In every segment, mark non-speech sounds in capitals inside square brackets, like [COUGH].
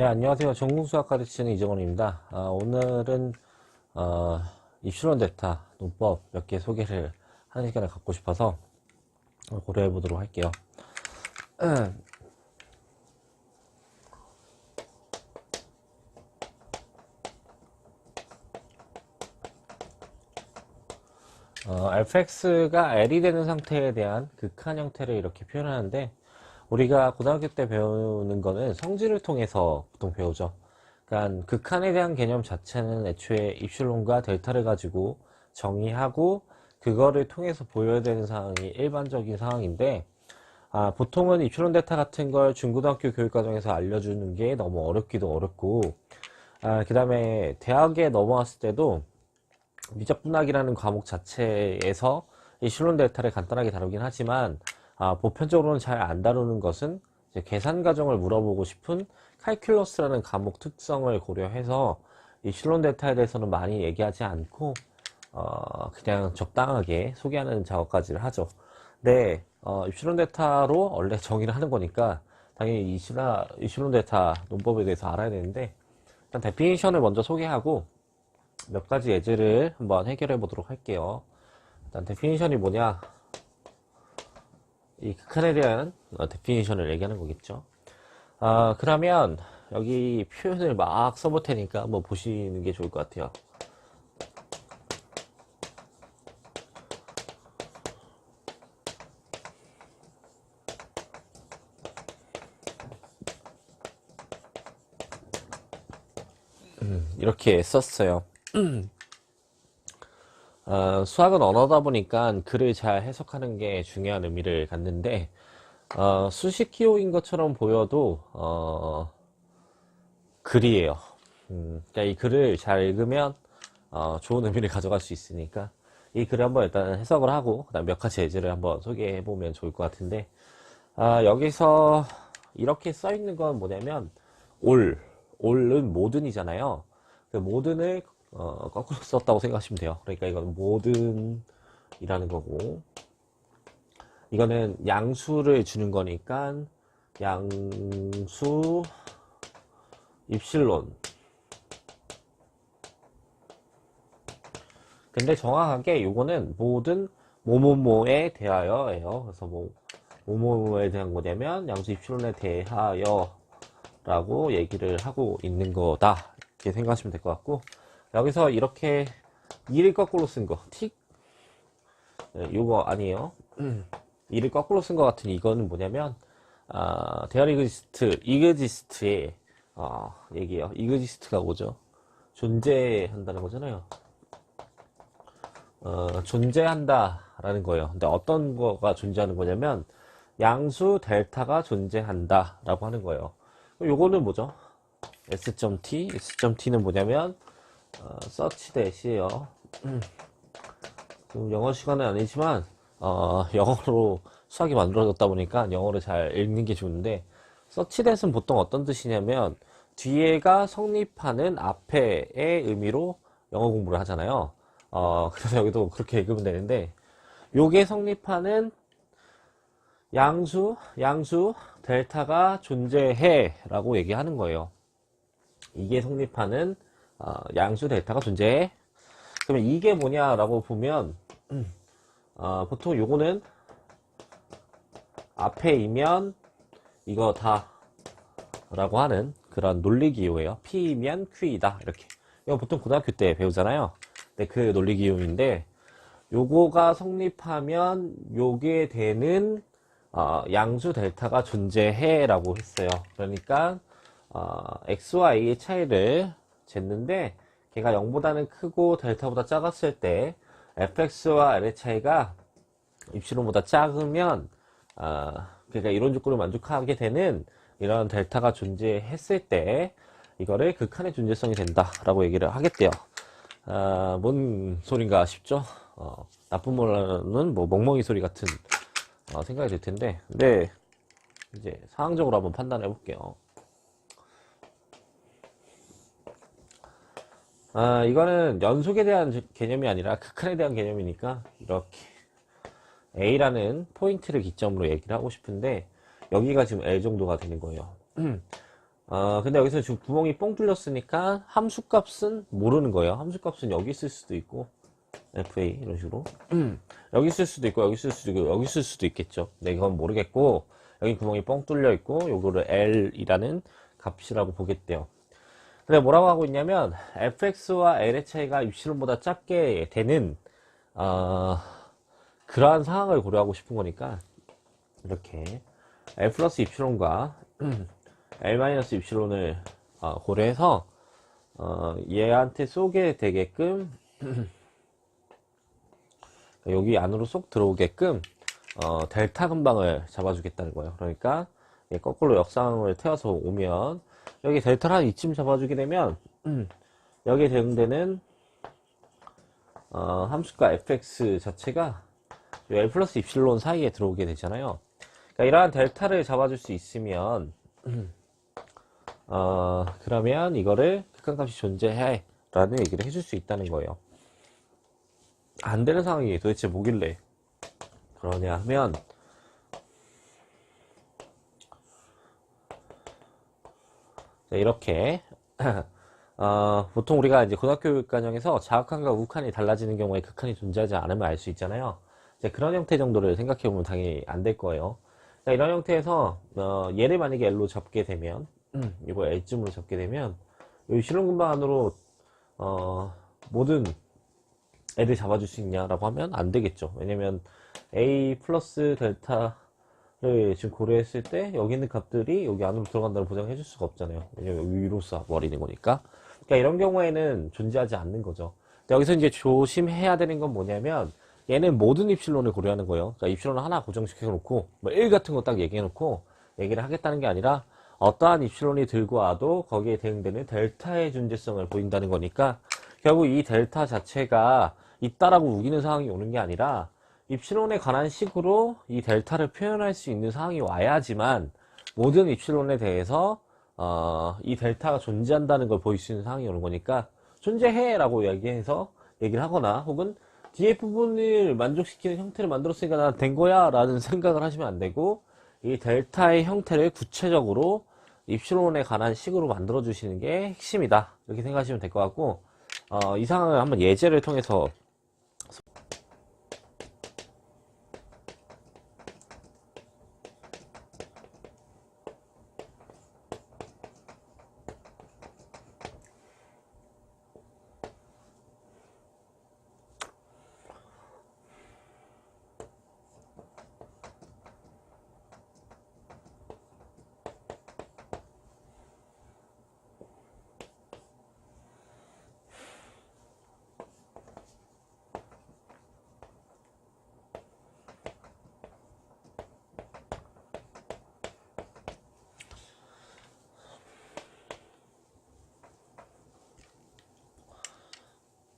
네, 안녕하세요. 전공수학 가르치는 이정원입니다. 아, 오늘은, 어, 입실론 데이터 논법 몇 개 소개를 하는 시간을 갖고 싶어서 고려해 보도록 할게요. 어, fx가 l이 되는 상태에 대한 극한 형태를 이렇게 표현하는데 우리가 고등학교 때 배우는 거는 성질을 통해서 보통 배우죠. 그러니까 극한에 대한 개념 자체는 애초에 입실론과 델타를 가지고 정의하고 그거를 통해서 보여야 되는 상황이 일반적인 상황인데 아, 보통은 입실론 델타 같은 걸 중고등학교 교육 과정에서 알려주는 게 너무 어렵기도 어렵고 아, 그 다음에 대학에 넘어왔을 때도 미적분학이라는 과목 자체에서 이 실론 델타를 간단하게 다루긴 하지만 아, 보편적으로는 잘 안 다루는 것은 계산 과정을 물어보고 싶은 칼큘러스라는 과목 특성을 고려해서 이 실론 델타에 대해서는 많이 얘기하지 않고 어, 그냥 적당하게 소개하는 작업까지를 하죠. 근데 어, 입실론 델타로 원래 [LAUGHS] 정의를 하는 거니까 당연히 이시라, 이실론 델타 논법에 대해서 알아야 되는데 일단 데피니션을 먼저 소개하고 몇 가지 예제를 한번 해결해 보도록 할게요. 일단 데피니션이 뭐냐? 이 극한에 대한 어, 데피니션을 얘기하는 거겠죠. 아, 그러면 여기 표현을 막 써볼 테니까 한번 보시는 게 좋을 것 같아요. 음, 이렇게 썼어요. 어, 수학은 언어다 보니까 글을 잘 해석하는 게 중요한 의미를 갖는데 어, 수식 기호인 것처럼 보여도 어, 글이에요. 음, 그러니까 이 글을 잘 읽으면 어, 좋은 의미를 가져갈 수 있으니까 이 글을 한번 일단 해석을 하고 그다음 몇 가지 예제를 한번 소개해 보면 좋을 것 같은데 아, 여기서 이렇게 써 있는 건 뭐냐면 올 올은 모든이잖아요. 그 모든을 어, 거꾸로 썼다고 생각하시면 돼요. 그러니까 이건 모든 이라는 거고 이거는 양수를 주는 거니까 양수 입실론 근데 정확하게 요거는 모든 모모모에 대하여 예요. 그래서 뭐 모모모에 대한 거냐면 양수 입실론에 대하여 라고 얘기를 하고 있는 거다 이렇게 생각하시면 될 것 같고 여기서 이렇게 2를 거꾸로 쓴 거, 틱. 네, 요거 아니에요. [CLEARS THROAT] 2를 거꾸로 쓴 것 같은 이거는 뭐냐면, 아, 대열 이그지스트, 이그지스트의, 아, 얘기예요. 이그지스트가 뭐죠? 존재한다는 거잖아요. 어, 존재한다라는 거예요. 근데 어떤 거가 존재하는 거냐면, 양수 델타가 존재한다라고 하는 거예요. 요거는 뭐죠? s.t, s.t는 뭐냐면, 어, 서치 대시에요. 음. 지금 영어 시간은 아니지만 어, 영어로 수학이 만들어졌다 보니까 영어를 잘 읽는 게 좋은데 서치 대는 보통 어떤 뜻이냐면 뒤에가 성립하는 앞에의 의미로 영어 공부를 하잖아요. 어, [LAUGHS] 그래서 여기도 그렇게 읽으면 되는데 요게 성립하는 양수, 양수, 델타가 존재해 라고 얘기하는 거예요. 이게 성립하는 어, 양수 데이터가 존재해. 그러면 이게 뭐냐라고 보면 어, 보통 요거는 앞에 이면 이거 다 라고 하는 그런 논리 기호예요. P이면 Q이다. 이렇게. 이거 보통 고등학교 때 배우잖아요. 근데 그 논리 기호인데 요거가 성립하면 요게 되는 어, 양수 델타가 존재해 라고 했어요. 그러니까 어, XY의 차이를 쟀는데 걔가 0보다는 크고 델타보다 작았을 때 fx와 l의 차이가 입시론보다 작으면 어, 그러니까 이론 조건을 만족하게 되는 이런 델타가 존재했을 때 이거를 극한의 존재성이 된다라고 얘기를 하겠대요. 아, 뭔 소린가 싶죠? 어, 나쁜 말로는 뭐 멍멍이 소리 같은 어, 생각이 들 텐데, 근데 이제 상황적으로 한번 판단해 볼게요. 아, 이거는 연속에 대한 개념이 아니라 극한에 대한 개념이니까 이렇게 A라는 포인트를 기점으로 얘기를 하고 싶은데 여기가 지금 L 정도가 되는 거예요. 어, 근데 여기서 지금 구멍이 뻥 뚫렸으니까 함수 값은 모르는 거예요. 함수 값은 여기 있을 수도 있고, FA 이런 식으로. 여기 있을 수도 있고, 여기 있을 수도 있고, 여기 있을 수도 있겠죠. 근데 이건 모르겠고, 여기 구멍이 뻥 뚫려 있고, 요거를 L이라는 값이라고 보겠대요. 근데 뭐라고 하고 있냐면, fx와 l의 차이가 입실론보다 작게 되는, 어, 그러한 상황을 고려하고 싶은 거니까, 이렇게, L 플러스 입실론과 [CLEARS THROAT] L 마이너스 입실론을 어, 고려해서 어, 얘한테 쏘게 되게끔 [CLEARS THROAT] 여기 안으로 쏙 들어오게끔 어, 델타 근방을 잡아주겠다는 거예요. 그러니까 얘 거꾸로 역상을 태워서 오면 여기 델타를 한 이쯤 잡아주게 되면 여기에 대응되는 어, 함수가 fx 자체가 이 L 플러스 입실론 사이에 들어오게 되잖아요. 그러니까 이러한 델타를 잡아줄 수 있으면 어, 그러면 이거를 극한값이 존재해 라는 얘기를 해줄 수 있다는 거예요. 안 되는 상황이 도대체 뭐길래 그러냐 하면 이렇게 [LAUGHS] 어, 보통 우리가 이제 고등학교 교육 과정에서 자극한과 우극한이 달라지는 경우에 극한이 존재하지 않으면 알 수 있잖아요. 이제 그런 형태 정도를 생각해 보면 당연히 안 될 거예요. 자, 이런 형태에서 어, 얘를 만약에 L로 잡게 되면 이거 L쯤으로 잡게 되면 여기 실론금방 안으로 어, 모든 애를 잡아줄 수 있냐라고 하면 안 되겠죠. 왜냐면 A 플러스 델타 를 지금 고려했을 때 여기 있는 값들이 여기 안으로 들어간다는 보장을 해줄 수가 없잖아요. 왜냐면 여기 위로 쏴버리는 거니까. 그러니까 이런 경우에는 존재하지 않는 거죠. 여기서 이제 조심해야 되는 건 뭐냐면 얘는 모든 입실론을 고려하는 거예요. 그러니까 입실론을 하나 고정시켜 놓고 뭐1 같은 거 딱 얘기해 놓고 얘기를 하겠다는 게 아니라 어떠한 입실론이 들고 와도 거기에 대응되는 델타의 존재성을 보인다는 거니까 결국 이 델타 자체가 있다라고 우기는 상황이 오는 게 아니라 입실론에 관한 식으로 이 델타를 표현할 수 있는 상황이 와야지만 모든 입실론에 대해서 어, 이 델타가 존재한다는 걸 보일 수 있는 상황이 오는 거니까 존재해 라고 얘기해서 얘기를 하거나 혹은 뒤에 부분을 만족시키는 형태를 만들었으니까 난 된 거야 라는 [LAUGHS] 생각을 하시면 안 되고 이 델타의 형태를 구체적으로 입실론에 관한 식으로 만들어 주시는 게 핵심이다. 이렇게 생각하시면 될 것 같고 어, 이 상황을 한번 예제를 통해서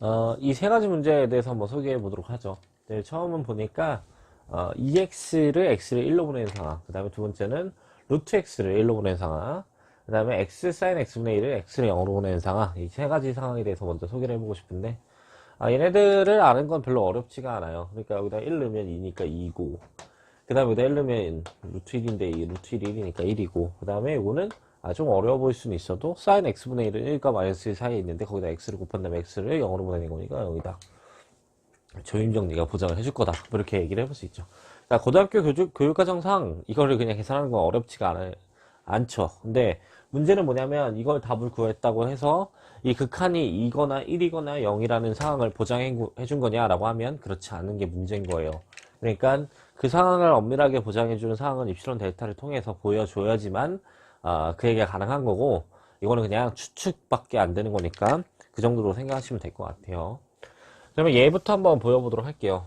어, 이 세 가지 문제에 대해서 한번 소개해 보도록 하죠. 네, 처음은 보니까 어, EX를 X를 1로 보내는 상황 그 다음에 두 번째는 루트 X를 1로 보내는 상황 그 다음에 X 사인 X분의 1을 X를 0으로 보내는 상황 이 세 가지 상황에 대해서 먼저 소개를 해보고 싶은데 아, 얘네들을 아는 건 별로 어렵지가 않아요. 그러니까 여기다 1 넣으면 2니까 2고 그 다음에 여기다 1 넣으면 루트 1인데 이 루트 1이 1이니까 1이고 그 다음에 이거는 아, 좀 어려워 보일 수는 있어도 사인 x분의 1은 1과 마이너스 1 사이에 있는데 거기다 x를 곱한 다음에 x를 0으로 보내는 거니까 여기다 조임정 리가 보장을 해줄 거다. 뭐 이렇게 얘기를 해볼 수 있죠. 그러니까 고등학교 교육, 교육과정상 이거를 그냥 계산하는 건 어렵지가 않, 않죠. 근데 문제는 뭐냐면 이걸 답을 구했다고 해서 이 극한이 2거나 1이거나 0이라는 상황을 보장해 준 거냐라고 하면 그렇지 않은 게 문제인 거예요. 그러니까 그 상황을 엄밀하게 보장해주는 상황은 입실론 델타를 통해서 보여줘야지만 어, 그 얘기가 가능한 거고 이거는 그냥 추측밖에 안 되는 거니까 그 정도로 생각하시면 될 것 같아요. 그러면 얘부터 한번 보여보도록 할게요.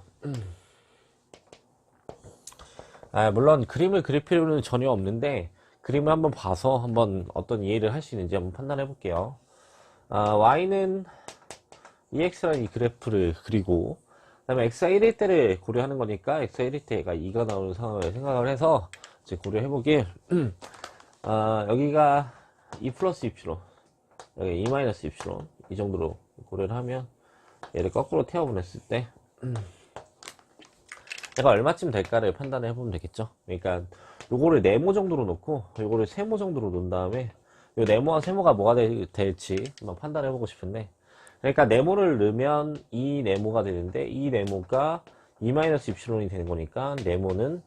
아, 물론 그림을 그릴 필요는 전혀 없는데 그림을 한번 봐서 한번 어떤 이해를 할 수 있는지 한번 판단해 볼게요. 아, y는 ex라는 이 그래프를 그리고 그 다음에 x가 1일 때를 고려하는 거니까 x가 1일 때가 2가 나오는 상황을 생각을 해서 이제 고려해 보길 [CLEARS THROAT] 아, 여기가 2 플러스 입시론 여기 2 마이너스 입시론 이 정도로 고려를 하면 얘를 거꾸로 태워 보냈을 때 얘가 얼마쯤 될까를 판단해 보면 되겠죠? 그러니까 요거를 네모 정도로 놓고 요거를 세모 정도로 놓은 다음에 요 네모와 세모가 뭐가 될- 될지 한번 판단해 보고 싶은데 그러니까 네모를 넣으면 이 네모가 되는데 이 네모가 2-이프실론이 되는 거니까 네모는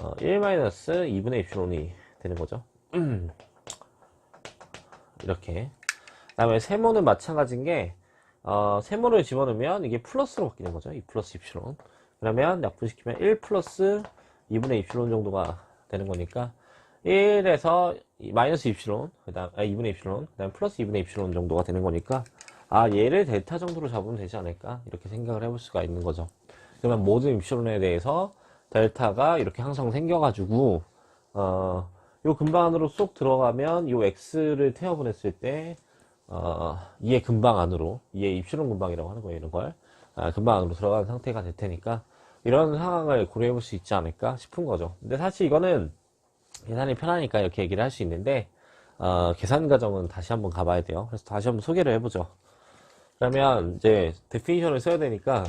어, 1-2분의 이프실론이 되는 거죠. 이렇게. 그 다음에 세모는 마찬가지인 게 어, 세모를 집어넣으면 이게 플러스로 바뀌는 거죠. 2 플러스 이프실론 그러면 약분시키면 1 플러스 2분의 이프실론 정도가 되는 거니까 1에서 마이너스 이프실론 그 다음 아, 2분의 이프실론 그 다음 플러스 2분의 이프실론 정도가 되는 거니까 아 얘를 델타 정도로 잡으면 되지 않을까? 이렇게 생각을 해볼 수가 있는 거죠. 그러면 모든 입실론에 대해서 델타가 이렇게 항상 생겨가지고 어, 요 근방 안으로 쏙 들어가면 요 x를 태워 보냈을 때 어, 이의 근방 안으로 이의 입실론 근방이라고 하는 거예요 이런 걸. 아, 근방 안으로 들어가는 상태가 될 테니까 이런 상황을 고려해 볼 수 있지 않을까 싶은 거죠. 근데 사실 이거는 계산이 편하니까 이렇게 얘기를 할 수 있는데 어, 계산 과정은 다시 한번 가봐야 돼요. 그래서 다시 한번 소개를 해보죠. 그러면 이제 데피니션을 써야 되니까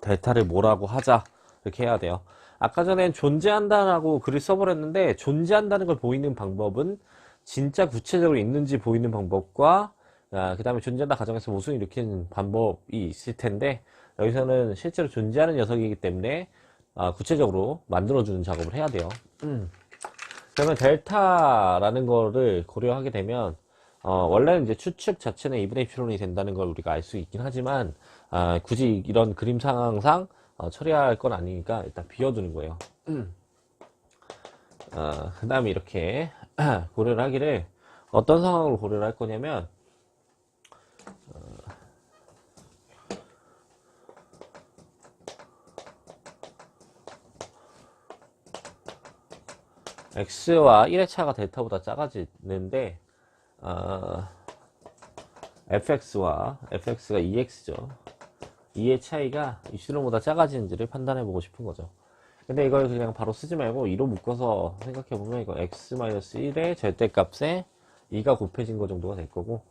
델타를 뭐라고 하자 이렇게 해야 돼요 아까 전엔 존재한다라고 글을 써버렸는데 존재한다는 걸 보이는 방법은 진짜 구체적으로 있는지 보이는 방법과 그 다음에 존재한다 가정에서 모순을 일으키는 방법이 있을 텐데 여기서는 실제로 존재하는 녀석이기 때문에 아, 구체적으로 만들어주는 작업을 해야 돼요 음. 그러면 델타라는 거를 고려하게 되면 어, 원래는 이제 추측 자체는 2분의 이프론이 된다는 걸 우리가 알 수 있긴 하지만 아, 굳이 이런 그림 상황상 어, 처리할 건 아니니까 일단 비워두는 거예요. 어, 그 다음에 이렇게 [CLEARS THROAT] 고려를 하기를 어떤 상황으로 고려를 할 거냐면 어, x와 1의 차가 델타보다 작아지는데 어, fx와 fx가 2x죠. 2의 차이가 이슈론보다 작아지는지를 판단해 보고 싶은 거죠. 근데 이걸 그냥 바로 쓰지 말고 2로 묶어서 생각해 보면 이거 x-1의 절대값에 2가 곱해진 거 정도가 될 거고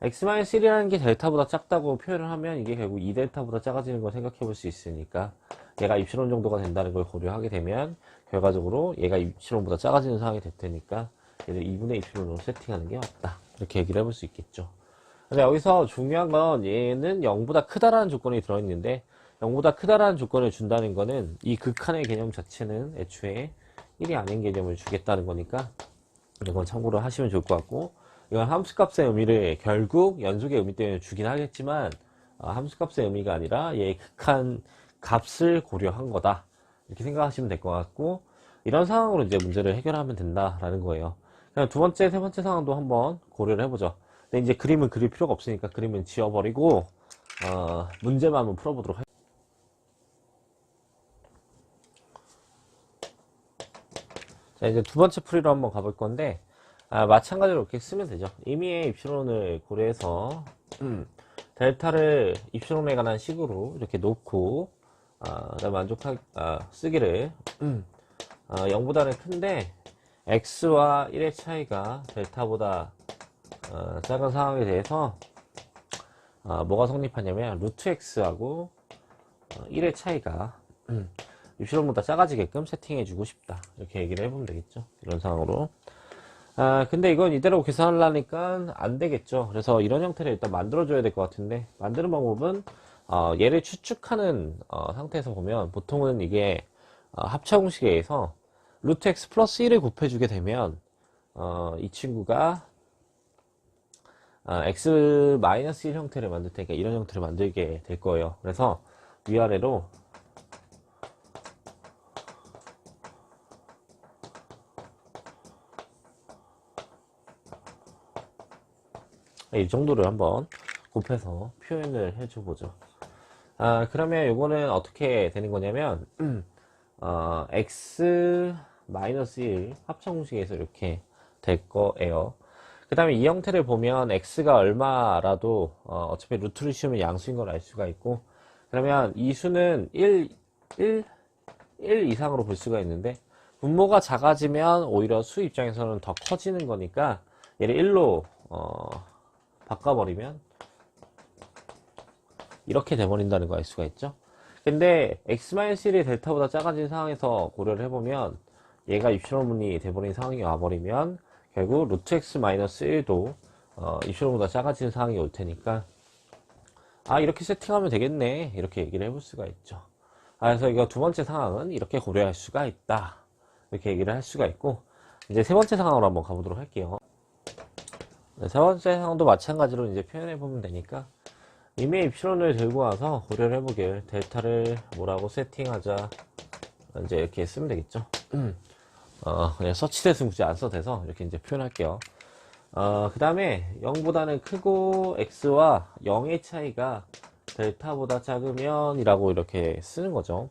x-1이라는 게 델타보다 작다고 표현을 하면 이게 결국 2델타보다 작아지는 걸 생각해 볼 수 있으니까 얘가 입실론 정도가 된다는 걸 고려하게 되면 결과적으로 얘가 입실론보다 작아지는 상황이 될 테니까 얘를 2분의 입실론으로 세팅하는 게 맞다 이렇게 얘기를 해볼 수 있겠죠 근데 여기서 중요한 건 얘는 0보다 크다라는 조건이 들어있는데 0보다 크다라는 조건을 준다는 거는 이 극한의 개념 자체는 애초에 1이 아닌 개념을 주겠다는 거니까 이건 참고로 하시면 좋을 것 같고 이건 함수값의 의미를 결국 연속의 의미 때문에 주긴 하겠지만 어, 함수값의 의미가 아니라 얘의 극한 값을 고려한 거다. 이렇게 생각하시면 될 것 같고 이런 상황으로 이제 문제를 해결하면 된다라는 거예요. 그냥 두 번째 세 번째 상황도 한번 고려를 해보죠 근데 이제 그림은 그릴 필요가 없으니까 그림은 지워버리고 어, 문제만 한번 풀어보도록 할게요 자 이제 두 번째 풀이로 한번 가볼 건데 아, 마찬가지로 이렇게 쓰면 되죠. 임의의 입실론을 고려해서 음, 델타를 입실론에 관한 식으로 이렇게 놓고 아, 만족하 아, 쓰기를 음, 아, 0보다는 큰데 x와 1의 차이가 델타보다 어, 작은 상황에 대해서 어, 뭐가 성립하냐면 루트 x하고 어, 1의 차이가 음, 입실론보다 작아지게끔 세팅해 주고 싶다. 이렇게 얘기를 해보면 되겠죠. 이런 상황으로. 아 근데 이건 이대로 계산하려니까 안 되겠죠. 그래서 이런 형태를 일단 만들어 줘야 될 것 같은데 만드는 방법은 어, 얘를 추측하는 어, 상태에서 보면 보통은 이게 어, 합차 공식에 의해서 루트 x 플러스 1을 곱해주게 되면 어, 이 친구가 아, x 마이너스 1 형태를 만들 테니까 이런 형태를 만들게 될 거예요. 그래서 위아래로 이 정도를 한번 곱해서 표현을 해줘 보죠. 아, 그러면 요거는 어떻게 되는 거냐면, [CLEARS THROAT] 어, x 마이너스 1 합성 공식에서 이렇게 될 거예요. 그 다음에 이 형태를 보면 x가 얼마라도 어, 차피 루트를 씌우면 양수인 걸 알 수가 있고 그러면 이 수는 1, 1, 1 이상으로 볼 수가 있는데 분모가 작아지면 오히려 수 입장에서는 더 커지는 거니까 얘를 1로 어, 바꿔버리면 이렇게 돼버린다는 걸알 수가 있죠? 근데 x-1이 델타보다 작아진 상황에서 고려를 해보면 얘가 입실험문이 돼버린 상황이 와버리면 결국 루트 x 마이너스 1도 어, 입실험보다 작아지는 상황이 올 테니까. 아 이렇게 세팅하면 되겠네. 이렇게 얘기를 해볼 수가 있죠. 아, 그래서 이거 두 번째 상황은 이렇게 고려할 수가 있다. 이렇게 얘기를 할 수가 있고 이제 세 번째 상황으로 한번 가보도록 할게요. 네, 세 번째 상황도 마찬가지로 이제 표현해 보면 되니까 이미 입실론을 들고 와서 고려를 해보길 델타를 뭐라고 세팅하자 이제 이렇게 쓰면 되겠죠 [CLEARS THROAT] 어, 서치대수 굳이 안 써도 돼서 이렇게 이제 표현할게요. 어, 그 다음에 0보다는 크고 x와 0의 차이가 델타보다 작으면 이라고 이렇게 쓰는 거죠.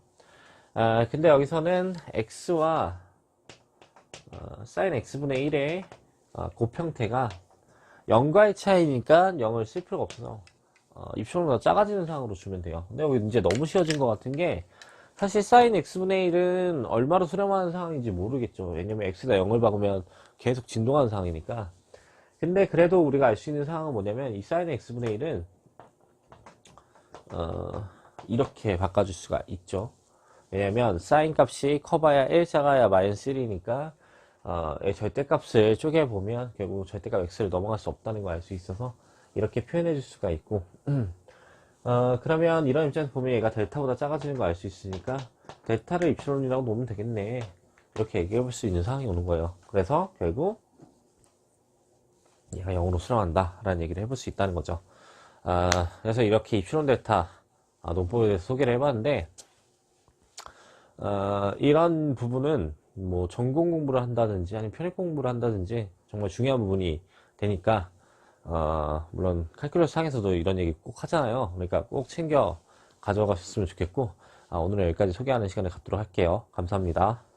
아, 근데 여기서는 x와 어, sin x분의 1의 어, 곱형태가 0과의 차이니까 0을 쓸 필요가 없어서 어, 입술보다 작아지는 상황으로 주면 돼요. 근데 여기 이제 너무 쉬워진 것 같은 게 사실 sin x분의 1은 얼마로 수렴하는 상황인지 모르겠죠. 왜냐면 x가 0을 박으면 계속 진동하는 상황이니까. 근데 그래도 우리가 알 수 있는 상황은 뭐냐면 이 sin x분의 1은 어, 이렇게 바꿔줄 수가 있죠. 왜냐면 sin 값이 커봐야 1 작아야 마이너스 1이니까 어, 의 절대값을 쪼개보면 결국 절대값 x를 넘어갈 수 없다는 걸 알 수 있어서 이렇게 표현해 줄 수가 있고 [CLEARS THROAT] 어, 그러면 이런 입장에서 보면 얘가 델타보다 작아지는 걸알수 있으니까 델타를 입실론이라고 놓으면 되겠네. 이렇게 얘기해 볼 수 있는 상황이 오는 거예요. 그래서 결국 얘가 0으로 수렴한다 라는 얘기를 해볼 수 있다는 거죠. 아, 그래서 이렇게 입실론 델타 아, 논법에 대해서 소개를 해봤는데 어, 이런 부분은 뭐 전공 공부를 한다든지 아니면 편입 공부를 한다든지 정말 중요한 부분이 되니까 어, 물론 칼큘러스 상에서도 이런 얘기 꼭 하잖아요. 그러니까 꼭 챙겨 가져가셨으면 좋겠고 아, 오늘은 여기까지 소개하는 시간을 갖도록 할게요. 감사합니다.